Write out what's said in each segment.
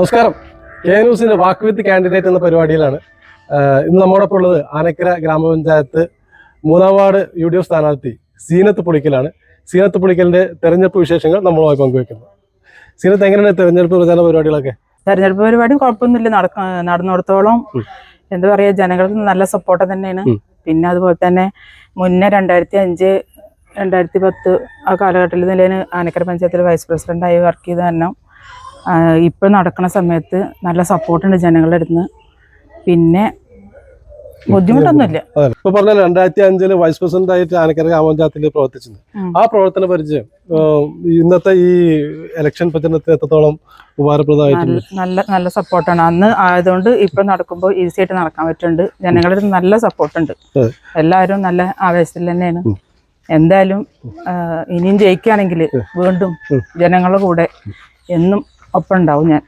നമസ്കാരം. കെ ന്യൂസിന്റെ വാക്ക് വിത്ത് കാൻഡിഡേറ്റ് എന്ന പരിപാടിയിലാണ്. ഇന്ന് നമ്മോടൊപ്പം ഉള്ളത് ആനക്കര ഗ്രാമപഞ്ചായത്ത് മൂന്നാം വാർഡ് യു ഡി എഫ് സ്ഥാനാർത്ഥി സീനത്ത് പൊളിക്കലാണ്. സീനത്ത് പൊളിക്കലിന്റെ തെരഞ്ഞെടുപ്പ് വിശേഷങ്ങൾ നമ്മളുമായി പങ്കുവെക്കുന്നത് സീനത്ത് എങ്ങനെയാണ് തെരഞ്ഞെടുപ്പ് പ്രചാരണ പരിപാടികളൊക്കെ? തെരഞ്ഞെടുപ്പ് പരിപാടി കുഴപ്പമൊന്നുമില്ല. നടക്ക നടന്നിടത്തോളം എന്താ പറയാ ജനങ്ങൾക്ക് നല്ല സപ്പോർട്ട് തന്നെയാണ്. പിന്നെ അതുപോലെ തന്നെ മുന്നേ രണ്ടായിരത്തി അഞ്ച് രണ്ടായിരത്തി പത്ത് ആ കാലഘട്ടത്തിൽ നിലയിൽ ആനക്കര പഞ്ചായത്തിൽ വൈസ് പ്രസിഡന്റായി വർക്ക് ചെയ്ത കാരണം ഇപ്പൊ നടക്കുന്ന സമയത്ത് നല്ല സപ്പോർട്ടുണ്ട് ജനങ്ങളുടെ അടുത്ത്. പിന്നെ ബുദ്ധിമുട്ടൊന്നുമില്ല. ഇപ്പൊ പറഞ്ഞ രണ്ടായിരത്തി അഞ്ചിൽ വൈസ് പ്രസിഡന്റ് ആയിട്ട് ആനക്കര ഗ്രാമപഞ്ചായത്തിൽ പ്രവർത്തിച്ചത്. ആ പ്രവർത്തന പരിചയം ഇന്നത്തെ ഈ ഇലക്ഷൻ പ്രചരണത്തിന് എത്രത്തോളം ഉപകാരപ്രദമായിട്ടുണ്ട്? നല്ല നല്ല സപ്പോർട്ടാണ് അന്ന് ആയതുകൊണ്ട് ഇപ്പൊ നടക്കുമ്പോൾ ഈസി ആയിട്ട് നടക്കാൻ പറ്റുന്നുണ്ട്. ജനങ്ങളുടെ നല്ല സപ്പോർട്ടുണ്ട് എല്ലാവരും നല്ല ആവേശത്തിൽ തന്നെയാണ്. എന്തായാലും ഇനിയും ജയിക്കുകയാണെങ്കിൽ വീണ്ടും ജനങ്ങളുടെ കൂടെ എന്നും ഒപ്പം ഉണ്ടാവും ഞാൻ.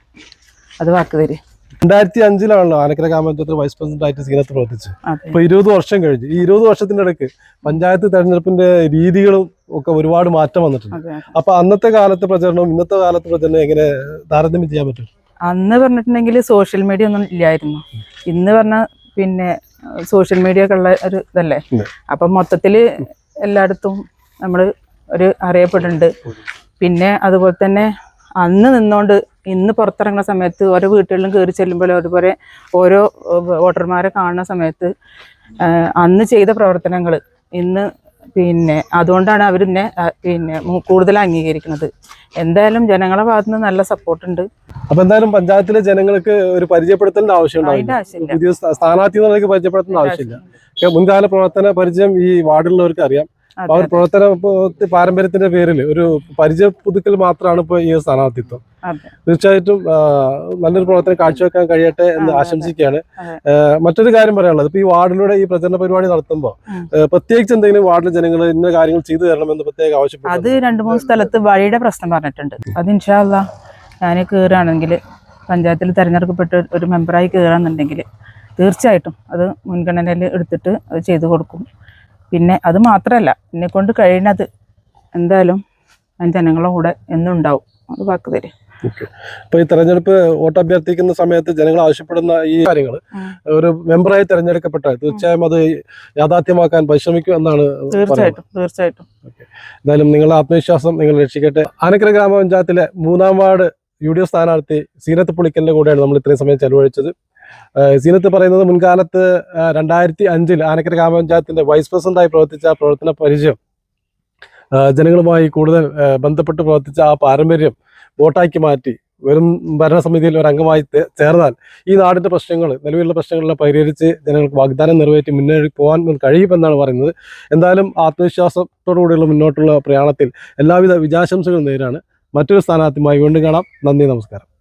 അത് വാക്ക് തരും. രണ്ടായിരത്തി അഞ്ചിലാണല്ലോ ആനക്കര ഗ്രാമപഞ്ചായത്തിൽ വൈസ് പ്രസിഡന്റ് ആയിട്ട് സീനത്ത് പ്രവർത്തിച്ചു. അപ്പൊ ഇപ്പൊ ഇരുപത് വർഷം കഴിഞ്ഞു. ഈ ഇരുപത് വർഷത്തിന്റെ ഇടയ്ക്ക് പഞ്ചായത്ത് തെരഞ്ഞെടുപ്പിന്റെ രീതികളും ഒക്കെ ഒരുപാട് മാറ്റം വന്നിട്ടുണ്ട്. അപ്പൊ അന്നത്തെ കാലത്തെ പ്രചരണവും ഇന്നത്തെ കാലത്തെ പ്രചരണം എങ്ങനെ താരതമ്യം ചെയ്യാൻ പറ്റും? അന്ന് പറഞ്ഞിട്ടുണ്ടെങ്കിൽ സോഷ്യൽ മീഡിയ ഒന്നും ഇല്ലായിരുന്നു. ഇന്ന് പറഞ്ഞ പിന്നെ സോഷ്യൽ മീഡിയ ഒക്കെ ഉള്ള ഒരു ഇതല്ലേ? അപ്പൊ അപ്പം മൊത്തത്തിൽ എല്ലായിടത്തും നമ്മൾ ഒരു അറിയപ്പെടുന്നുണ്ട്. പിന്നെ അതുപോലെ തന്നെ അന്ന് നിന്നോണ്ട് ഇന്ന് പുറത്തിറങ്ങുന്ന സമയത്ത് ഓരോ വീട്ടുകളിലും കയറി ചെല്ലുമ്പോൾ അതുപോലെ ഓരോ വോട്ടർമാരെ കാണുന്ന സമയത്ത് അന്ന് ചെയ്ത പ്രവർത്തനങ്ങൾ ഇന്ന് പിന്നെ അതുകൊണ്ടാണ് അവർ എന്നെ പിന്നെ കൂടുതൽ അംഗീകരിക്കുന്നത്. എന്തായാലും ജനങ്ങളെ ഭാഗത്തു നിന്ന് നല്ല സപ്പോർട്ടുണ്ട്. അപ്പൊ എന്തായാലും പഞ്ചായത്തിലെ ജനങ്ങൾക്ക് ഒരു പരിചയപ്പെടുത്തേണ്ട ആവശ്യമുണ്ട് പുതിയ സ്ഥാ- സ്ഥാനാർത്ഥി പരിചയപ്പെടുത്തേണ്ട ആവശ്യമില്ല. മുൻകാല പ്രവർത്തന പരിചയം ഈ വാർഡിലുള്ളവർക്ക് അറിയാം. ആ ഒരു അതെ. പ്രവർത്തന പാരമ്പര്യത്തിന്റെ പേരിൽ ഒരു പരിചയ പുതുക്കൽ മാത്രമാണ് ഇപ്പൊ ഈ സ്ഥാനാർത്ഥിത്വം. തീർച്ചയായിട്ടും നല്ലൊരു പ്രവർത്തനം കാഴ്ചവെക്കാൻ കഴിയട്ടെ എന്ന്. ആശംസിക്കുകയാണ്. മറ്റൊരു കാര്യം പറയാനുള്ളത് ഇപ്പൊ ഈ വാർഡിലൂടെ ഈ പ്രചരണ പരിപാടി നടത്തുമ്പോൾ. പ്രത്യേകിച്ച് എന്തെങ്കിലും വാർഡിലെ ജനങ്ങൾ ഇന്ന കാര്യങ്ങൾ ചെയ്തു തരണമെന്ന് പ്രത്യേകം അത് രണ്ടു രണ്ട് മൂന്ന് സ്ഥലത്ത് വഴിയുടെ പ്രശ്നം പറഞ്ഞിട്ടുണ്ട്. അത് ഇൻഷാല്ല ഞാൻ കയറുകയാണെങ്കിൽ പഞ്ചായത്തിൽ തിരഞ്ഞെടുക്കപ്പെട്ട ഒരു മെമ്പറായി കയറാന്നുണ്ടെങ്കിൽ തീർച്ചയായിട്ടും അത് മുൻഗണനയിൽ എടുത്തിട്ട് അത് ചെയ്തു കൊടുക്കും. പിന്നെ അത് മാത്രമല്ല എന്നെ കൊണ്ട് കഴിയണത് എന്തായാലും ഞാൻ ജനങ്ങളുടെ കൂടെ എന്നും ഉണ്ടാവും അത് വാക്ക് തരും. ഇപ്പൊ ഈ തെരഞ്ഞെടുപ്പ് വോട്ട് അഭ്യർത്ഥിക്കുന്ന സമയത്ത് ജനങ്ങൾ ആവശ്യപ്പെടുന്ന ഈ കാര്യങ്ങൾ ഒരു മെമ്പറായി തെരഞ്ഞെടുക്കപ്പെട്ടാൽ തീർച്ചയായും അത് യാഥാർത്ഥ്യമാക്കാൻ പരിശ്രമിക്കും എന്നാണ് തീർച്ചയായിട്ടും തീർച്ചയായിട്ടും. എന്തായാലും നിങ്ങളുടെ ആത്മവിശ്വാസം നിങ്ങൾ രക്ഷിക്കട്ടെ. ആനക്കര ഗ്രാമപഞ്ചായത്തിലെ മൂന്നാം വാർഡ് യു ഡി എഫ് സ്ഥാനാർത്ഥി സീനത്ത് പുളിക്കലിന്റെ കൂടെയാണ് നമ്മൾ ഇത്രയും സമയം ചെലവഴിച്ചത്. സീനത്ത് പറയുന്നത് മുൻകാലത്ത് രണ്ടായിരത്തി അഞ്ചിൽ ആനക്കര ഗ്രാമപഞ്ചായത്തിന്റെ വൈസ് പ്രസിഡന്റായി പ്രവർത്തിച്ച പ്രവർത്തന പരിചയം ജനങ്ങളുമായി കൂടുതൽ ബന്ധപ്പെട്ട് പ്രവർത്തിച്ച ആ പാരമ്പര്യം വോട്ടാക്കി മാറ്റി വെറും ഭരണസമിതിയിൽ ഒരു അംഗമായി ചേർന്നാൽ ഈ നാടിന്റെ പ്രശ്നങ്ങൾ നിലവിലുള്ള പ്രശ്നങ്ങളെ പരിഹരിച്ച് ജനങ്ങൾക്ക് വാഗ്ദാനം നിറവേറ്റി മുന്നേറി പോകാൻ കഴിയുമെന്നാണ് പറയുന്നത്. എന്തായാലും ആത്മവിശ്വാസത്തോടുകൂടിയുള്ള മുന്നോട്ടുള്ള പ്രയാണത്തിൽ എല്ലാവിധ വിജയാശംസകളും നേരാണ്. മറ്റൊരു സ്ഥാനാർത്ഥിയുമായി വീണ്ടും കാണാം. നന്ദി നമസ്കാരം.